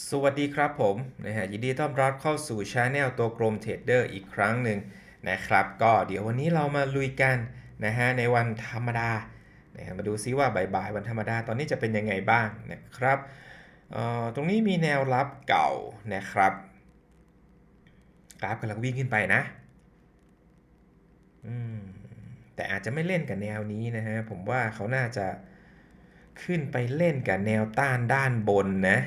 สวัสดีครับผมนะฮะยินดีต้อนรับเข้าสู่ช anel ตัวกรมเทรดเดอร์อีกครั้งหนึ่งนะครับ ก็เดี๋ยววันนี้เรามาลุยกันนะฮะในวันธรรมดานะฮะมาดูซิว่าบ่ายๆวันธรรมดาตอนนี้จะเป็นยังไงบ้างนะครับตรงนี้มีแนวรับเก่านะครับกราฟกำลังวิ่งขึ้นไปนะแต่อาจจะไม่เล่นกับแนวนี้นะฮะผมว่าเขาน่าจะขึ้นไปเล่นกับแนวต้านด้านบนนะ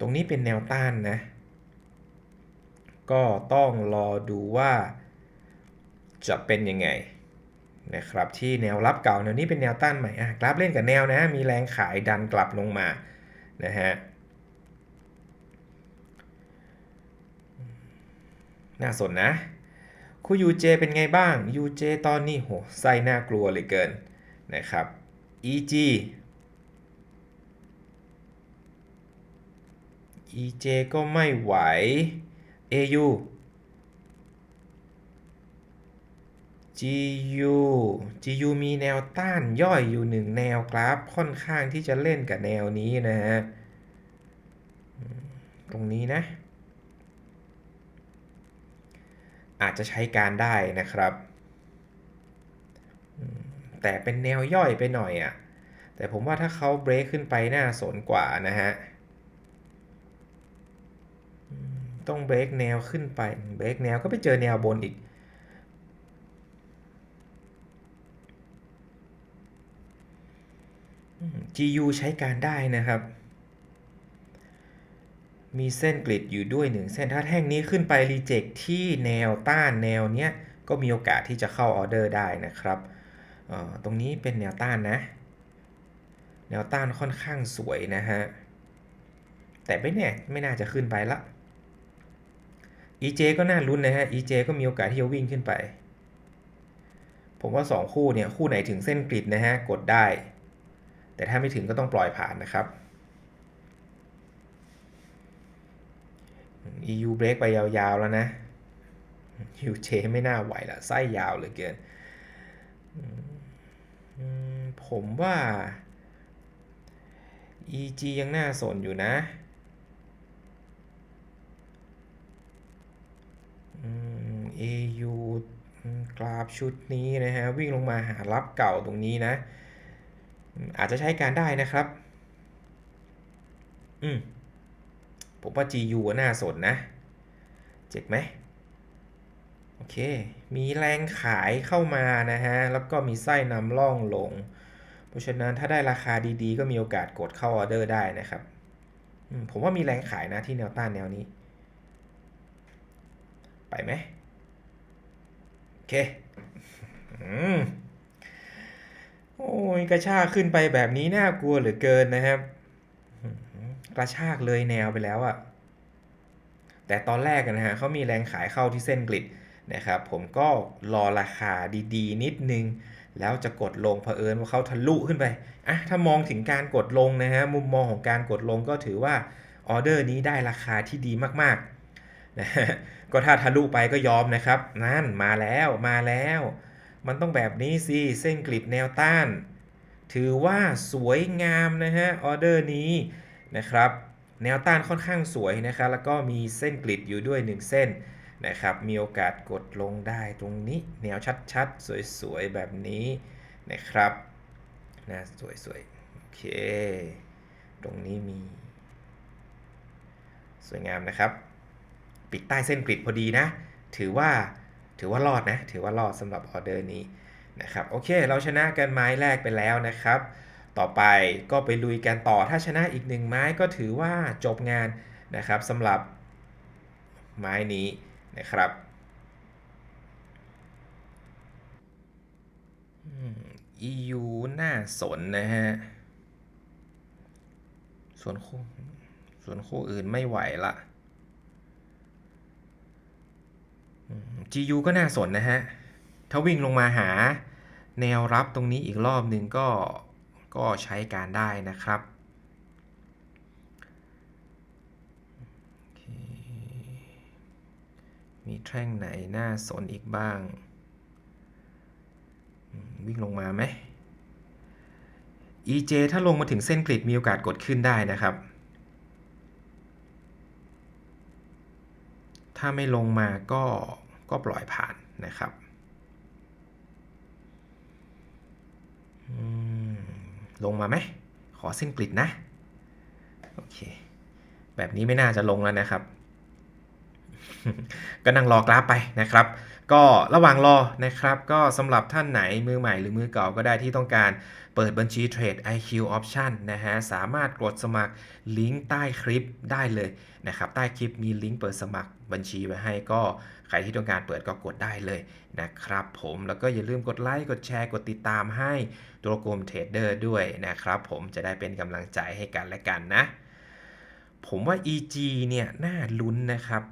ตรงนี้เป็นแนวต้านนะ ก็ต้องรอดูว่าจะเป็นยังไงนะครับที่แนวรับเก่าแนวนี้เป็นแนวต้านใหม่อะกราฟเล่นกับแนวนะมีแรงขายดันกลับลงมานะฮะน่าสนนะ คู่ UJ เป็นไงบ้าง UJ ตอนนี้โหไส้น่ากลัวเลยเกินนะครับ EG EJ ก็ไม่ไหว AU GU GU มีแนวต้านย่อยอยู่หนึ่งแนวกราฟค่อนข้างที่จะเล่นกับแนวนี้นะฮะ ตรงนี้นะ อาจจะใช้การได้นะครับ แต่เป็นแนวย่อยไปหน่อยอะ่ะ แต่ผมว่าถ้าเขาเบรคขึ้นไปน่าสนกว่านะฮะ ต้องเบรกแนวขึ้นไปเบรกแนวก็ไปเจอแนวบนอีก GU ใช้การได้นะครับ มีเส้นกริดอยู่ด้วยหนึ่งเส้นถ้าแท่งนี้ขึ้นไปรีเจ็คที่แนวต้านแนวเนี้ยก็มีโอกาสที่จะเข้าออเดอร์ได้นะครับตรงนี้เป็นแนวต้านนะ แนวต้านค่อนข้างสวยนะฮะ แต่ไม่แน่ไม่น่าจะขึ้นไปละ EJ ก็น่าลุ้นนะฮะ EJ ก็มีโอกาสที่จะวิ่งขึ้นไป ผมว่า 2 คู่เนี่ย คู่ไหนถึงเส้นกริดนะฮะ กดได้ แต่ถ้าไม่ถึงก็ต้องปล่อยผ่านนะครับ EU break ไปยาวๆแล้วนะ UJ ไม่น่าไหวละไส้ยาวเหลือเกิน ผมว่า EG ยังน่าสนอยู่นะ AU กราฟชุดนี้นะฮะ วิ่งลงมาหารับเก่าตรงนี้นะ อาจจะใช้การได้นะครับ อืมผมว่า GU น่าสนนะ เจ็กไหมโอเค มีแรงขายเข้ามานะฮะ แล้วก็มีไส้นำล่องลง เพราะฉะนั้นถ้าได้ราคาดีๆ ก็มีโอกาสกดเข้าออเดอร์ได้นะครับ ผมว่ามีแรงขายนะที่แนวต้านแนวนี้ ไปไหมโอเคโอ้ยกระชากขึ้นไปแบบนี้น่ากลัวเหลือเกินนะครับ กระชากเลยแนวไปแล้วอะแต่ตอนแรกนะฮะเขามีแรงขายเข้าที่เส้นกริดนะครับ ผมก็รอราคาดีๆ นิดนึง แล้วจะกดลงเผอิญว่าเขาทะลุขึ้นไปอะถ้ามองถึงการกดลงนะฮะมุมมองของการกดลงก็ถือว่าออเดอร์นี้ได้ราคาที่ดีมากๆ นะก็ถ้าทะลุไปก็ยอมนะครับ นั่นมาแล้วมาแล้ว มันต้องแบบนี้สิ เส้นกริดแนวต้าน ถือว่าสวยงามนะฮะออเดอร์นี้นะครับ แนวต้านค่อนข้างสวยนะครับแล้วก็มีเส้นกริดอยู่ด้วย 1 เส้นนะครับ มีโอกาสกดลงได้ตรงนี้ แนวชัดๆ สวยๆ แบบนี้นะครับนะสวยๆ โอเค ตรงนี้มี สวยงามนะครับ ปิดใต้เส้นกริดพอดีนะ ถือว่าถือว่ารอดนะ ถือว่ารอดสำหรับออเดอร์นี้นะครับโอเค เราชนะกันไม้แรกไปแล้วนะครับ ต่อไปก็ไปลุยกันต่อถ้าชนะอีกหนึ่งไม้ก็ถือว่าจบงานนะครับสำหรับไม้นี้นะครับ EU น่าสนนะฮะ ส่วนคู่ส่วนคู่อื่นไม่ไหวละ GU ก็น่าสนนะฮะ ถ้าวิ่งลงมาหาแนวรับตรงนี้อีกรอบหนึ่งก็ก็ใช้การได้นะครับ มีแท่งไหนน่าสนอีกบ้าง วิ่งลงมาไหม EJ ถ้าลงมาถึงเส้นกริดมีโอกาสกดขึ้นได้นะครับ ถ้าไม่ลงมาก็ ก็ปล่อยผ่านนะครับลงมาไหม ขอเส้นกริดนะ โอเค แบบนี้ไม่น่าจะลงแล้วนะครับ ก็นั่งรอกราฟไปนะครับ ก็ระหว่างรอนะครับ ก็สำหรับท่านไหนมือใหม่หรือมือเก่าก็ได้ที่ต้องการเปิดบัญชีเทรด IQ Option นะฮะ สามารถกดสมัครลิงก์ใต้คลิปได้เลยนะครับ ใต้คลิปมีลิงก์เปิดสมัครบัญชีไว้ให้ก็ ใครที่ต้องการเปิดก็กดได้เลยนะครับ ผมแล้วก็อย่าลืมกดไลค์กดแชร์กดติดตามให้ตัวกลมเทรดเดอร์ด้วยนะครับผมจะได้เป็นกำลังใจให้กันและกันนะ ผมว่า EG เนี่ยน่าลุ้นนะครับ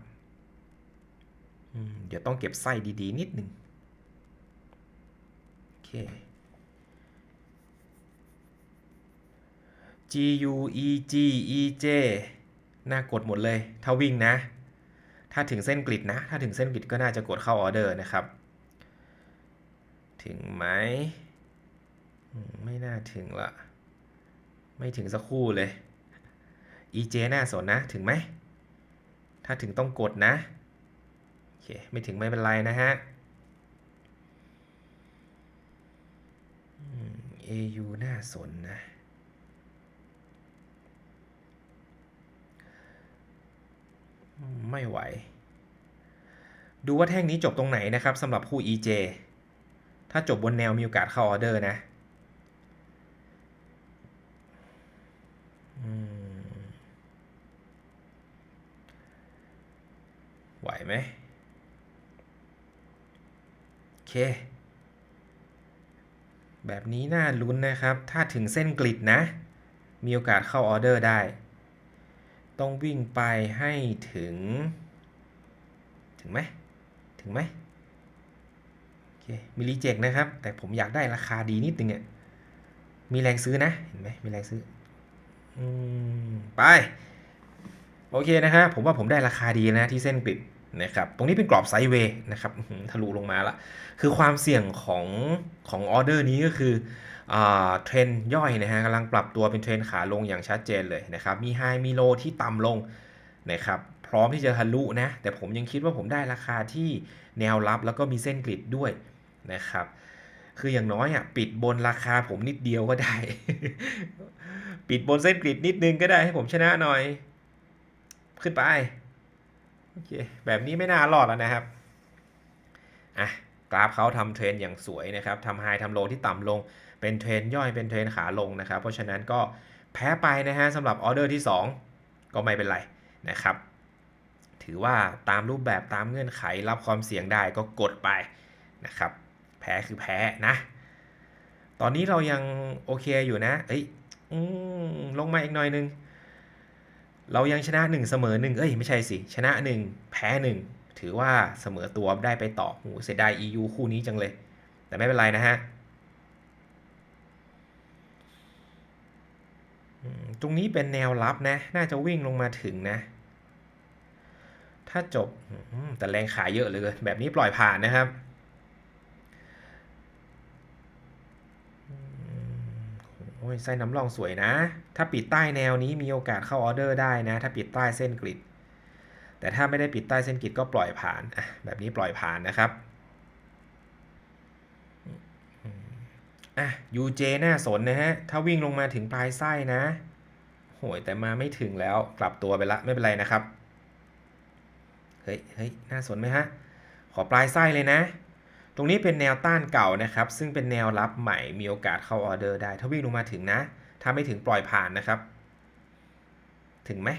เดี๋ยวต้องเก็บไส้ดีๆ นิดหนึ่งโอเค G U E G E J น่ากดหมดเลย ถ้าวิ่งนะ ถ้าถึงเส้นกริดนะ ถ้าถึงเส้นกริดก็น่าจะกดเข้าออเดอร์นะครับ ถึงไหม ไม่น่าถึงละ ไม่ถึงสักคู่เลย EJ น่าสนนะ ถึงไหม ถ้าถึงต้องกดนะ โอเค ไม่ถึงไม่เป็นไรนะฮะ AU น่าสนนะ ไม่ไหว ดูว่าแท่งนี้จบตรงไหนนะครับสำหรับคู่ EJ ถ้าจบบนแนวมีโอกาสเข้าออเดอร์นะไหวไหมโอเค แบบนี้น่าลุ้นนะครับ ถ้าถึงเส้นกริดนะ มีโอกาสเข้าออเดอร์ได้ ต้องวิ่งไปให้ถึง ถึงไหมถึงไหมโอเคมีรีเจ็คนะครับ แต่ผมอยากได้ราคาดีนิดนึงเนี่ยมีแรงซื้อนะ เห็นไหมมีแรงซื้ออืมไป โอเคนะฮะผมว่าผมได้ราคาดีนะที่เส้นกริดนะครับ ตรงนี้เป็นกรอบไซด์เวย์นะครับทะลุลงมาละ คือความเสี่ยงของของออเดอร์นี้ก็คือ เทรนย่อยนะฮะกำลังปรับตัวเป็นเทรนขาลงอย่างชัดเจนเลยนะครับมีไฮมีโลที่ต่ำลงนะครับพร้อมที่จะทะลุนะ แต่ผมยังคิดว่าผมได้ราคาที่แนวรับแล้วก็มีเส้นกริดด้วยนะครับคืออย่างน้อยอะปิดบนราคาผมนิดเดียวก็ได้ ปิดบนเส้นกริดนิดนึงก็ได้ให้ผมชนะหน่อย ขึ้นไปโอเคแบบนี้ไม่น่ารอดแล้วนะครับอะกราฟเขาทำเทรนอย่างสวยนะครับทำไฮทำโลที่ต่ำลง เป็นเทรนย่อยเป็นเทรนขาลงนะครับ เพราะฉะนั้นก็แพ้ไปนะฮะสำหรับออเดอร์ที่ 2 ก็ไม่เป็นไรนะครับ ถือว่าตามรูปแบบตามเงื่อนไขรับความเสี่ยงได้ก็กดไปนะครับ แพ้คือแพ้นะ ตอนนี้เรายังโอเคอยู่นะ เอ้ยอลงมาอีกหน่อยนึง เรายังชนะ 1 เสมอ 1 เอ้ยไม่ใช่สิ ชนะ 1 แพ้ 1 ถือว่าเสมอตัวได้ไปต่อโหเสียดาย EU คู่นี้จังเลย แต่ไม่เป็นไรนะฮะอืม ตรงนี้เป็นแนวรับนะ น่าจะวิ่งลงมาถึงนะ ถ้าจบแต่แรงขายเยอะเลยแบบนี้ปล่อยผ่านนะครับโอ้ยไส้น้ำรองสวยนะ ถ้าปิดใต้แนวนี้มีโอกาสเข้าออเดอร์ได้นะ ถ้าปิดใต้เส้นกริดแต่ถ้าไม่ได้ปิดใต้เส้นกริดก็ปล่อยผ่านแบบนี้ปล่อยผ่านนะครับ อะ UJ น่าสนนะฮะ ถ้าวิ่งลงมาถึงปลายไส้นะ โหยแต่มาไม่ถึงแล้วกลับตัวไปละไม่เป็นไรนะครับ เฮ้ยเฮ้ยน่าสนไหมฮะ ขอปลายไส้เลยนะ ตรงนี้เป็นแนวต้านเก่านะครับ ซึ่งเป็นแนวรับใหม่มีโอกาสเข้าออเดอร์ได้ ถ้าวิ่งลงมาถึงนะ ถ้าไม่ถึงปล่อยผ่านนะครับ ถึงไหม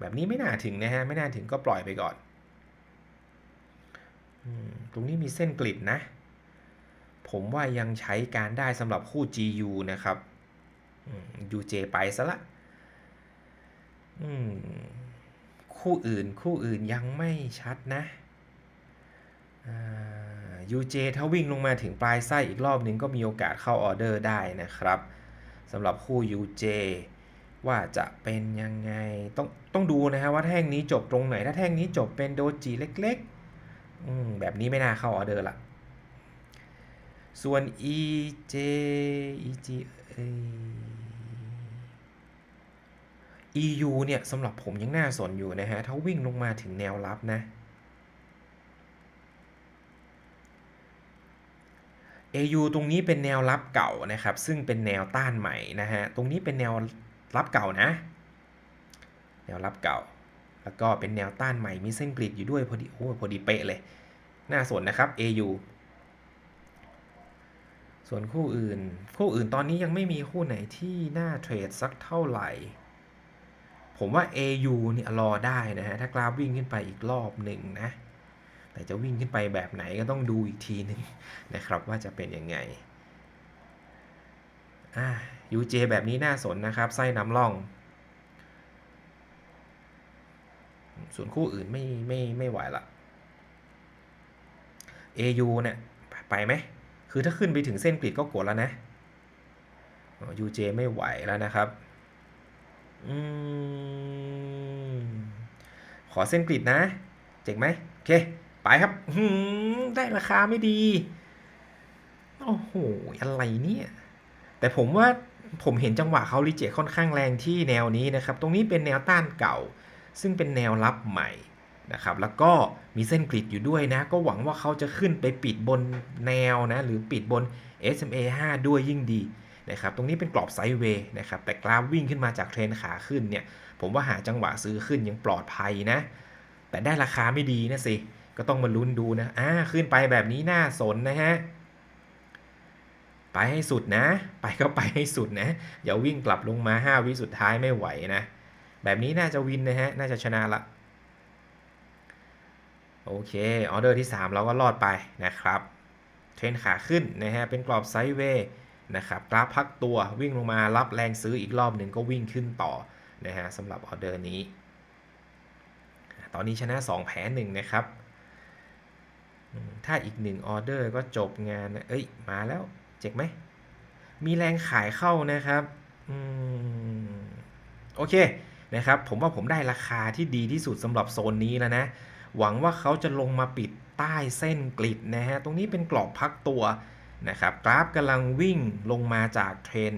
แบบนี้ไม่น่าถึงนะฮะ ไม่น่าถึงก็ปล่อยไปก่อน ตรงนี้มีเส้นกลิดนะ ผมว่ายังใช้การได้สำหรับคู่ GU นะครับ UJ ไปซะละคู่อื่นคู่อื่นยังไม่ชัดนะอ่า UJ ถ้าวิ่งลงมาถึงปลายไส้อีกรอบนึงก็มีโอกาสเข้าออเดอร์ได้นะครับสำหรับคู่ UJ ว่าจะเป็นยังไง ต้องต้องดูนะฮะว่าแท่งนี้จบตรงไหน ถ้าแท่งนี้จบเป็นโดจิเล็กๆแบบนี้ไม่น่าเข้าออเดอร์ละ ส่วน EJ EG เอ้ย EU เนี่ยสำหรับผมยังน่าสนอยู่นะฮะ ถ้าวิ่งลงมาถึงแนวรับนะ AU ตรงนี้เป็นแนวรับเก่านะครับ ซึ่งเป็นแนวต้านใหม่นะฮะ ตรงนี้เป็นแนวรับเก่านะ แนวรับเก่า แล้วก็เป็นแนวต้านใหม่มีเส้นกริดอยู่ด้วยพอดีโอ้พอดีเป๊ะเลย น่าสนนะครับ AU ส่วนคู่อื่น คู่อื่นตอนนี้ยังไม่มีคู่ไหนที่น่าเทรดสักเท่าไหร่ ผมว่า AU เนี่ยรอได้นะฮะ ถ้ากราฟวิ่งขึ้นไปอีกรอบหนึ่งนะ แต่จะวิ่งขึ้นไปแบบไหนก็ต้องดูอีกทีหนึ่งนะครับว่าจะเป็นยังไงอ่า UJ แบบนี้น่าสนนะครับไส้น้ำล่อง ส่วนคู่อื่นไม่ไม่ไม่ไหวละ AU เนี่ยไปไหม คือถ้าขึ้นไปถึงเส้นกริดก็กดแล้วนะอ๋อ UJ ไม่ไหวแล้วนะครับอืมขอเส้นกริดนะ เจ๋งไหมโอเค ไปครับหได้ราคาไม่ดี โอ้โห อะไรเนี่ย แต่ผมว่าผมเห็นจังหวะเขารีเจค่อนข้างแรงที่แนวนี้นะครับ ตรงนี้เป็นแนวต้านเก่า ซึ่งเป็นแนวรับใหม่ นะครับแล้วก็มีเส้นกริดอยู่ด้วยนะ ก็หวังว่าเขาจะขึ้นไปปิดบนแนวนะหรือปิดบน SMA 5 ด้วยยิ่งดีนะครับตรงนี้เป็นกรอบไซด์เวย์นะครับแต่กราฟวิ่งขึ้นมาจากเทรนขาขึ้นเนี่ยผมว่าหาจังหวะซื้อขึ้นยังปลอดภัยนะ แต่ได้ราคาไม่ดีนะสิ ก็ต้องมาลุ้นดูนะอ่าขึ้นไปแบบนี้น่าสนนะฮะไปให้สุดนะ ไปก็ไปให้สุดนะอย่าวิ่งกลับลงมา 5 วิสุดท้ายไม่ไหวนะ แบบนี้น่าจะวินนะฮะน่าจะชนะละ โอเคออเดอร์ที่ 3 เราก็รอดไปนะครับเทรนขาขึ้นนะฮะเป็นกรอบไซด์เวย์นะครับกราฟพักตัววิ่งลงมารับแรงซื้ออีกรอบหนึ่งก็วิ่งขึ้นต่อนะฮะสำหรับออเดอร์นี้ ตอนนี้ชนะ 2 แพ้1นะครับ ถ้าอีก 1 ออเดอร์ก็จบงานเอ้ย มาแล้วเจ็กไหม มีแรงขายเข้านะครับอมโอเคนะครับ ผมว่าผมได้ราคาที่ดีที่สุดสำหรับโซนนี้แล้วนะ หวังว่าเขาจะลงมาปิดใต้เส้นกริดนะฮะ ตรงนี้เป็นกรอบพักตัวนะครับ กราฟกำลังวิ่งลงมาจากเทรน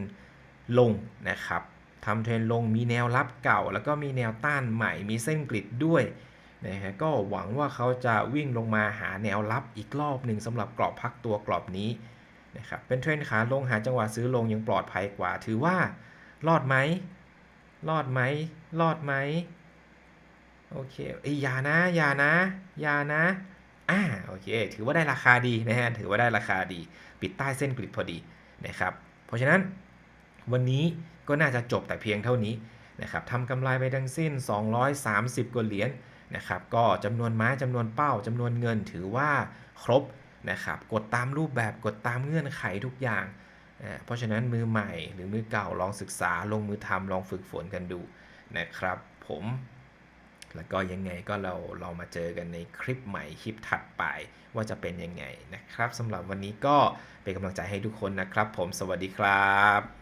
ลงนะครับทำเทรนลงมีแนวรับเก่า แล้วก็มีแนวต้านใหม่มีเส้นกริดด้วยนะฮะก็หวังว่าเขาจะวิ่งลงมาหาแนวรับอีกรอบหนึ่งสำหรับกรอบพักตัวกรอบนี้นะครับเป็นเทรนขาลงหาจังหวะซื้อลงยังปลอดภัยกว่า ถือว่า รอดไหมรอดไหมรอดไหม โอเคเอ้ยอย่านะอย่านะอย่านะอ่าโอเค ถือว่าได้ราคาดีนะฮะ ถือว่าได้ราคาดี ปิดใต้เส้นกริดพอดีนะครับ เพราะฉะนั้นวันนี้ก็น่าจะจบแต่เพียงเท่านี้นะครับทำกำไรไปทั้งสิ้น 230 กว่าเหรียญนะครับ ก็จำนวนไม้จำนวนเป้าจำนวนเงินถือว่าครบนะครับ กดตามรูปแบบกดตามเงื่อนไขทุกอย่าง เพราะฉะนั้นมือใหม่หรือมือเก่าลองศึกษาลงมือทำลองฝึกฝนกันดูนะครับ ผม แล้วก็ยังไงก็เราเรามาเจอกันในคลิปใหม่คลิปถัดไปว่าจะเป็นยังไงนะครับสำหรับวันนี้ก็เป็นกำลังใจให้ทุกคนนะครับ ผมสวัสดีครับ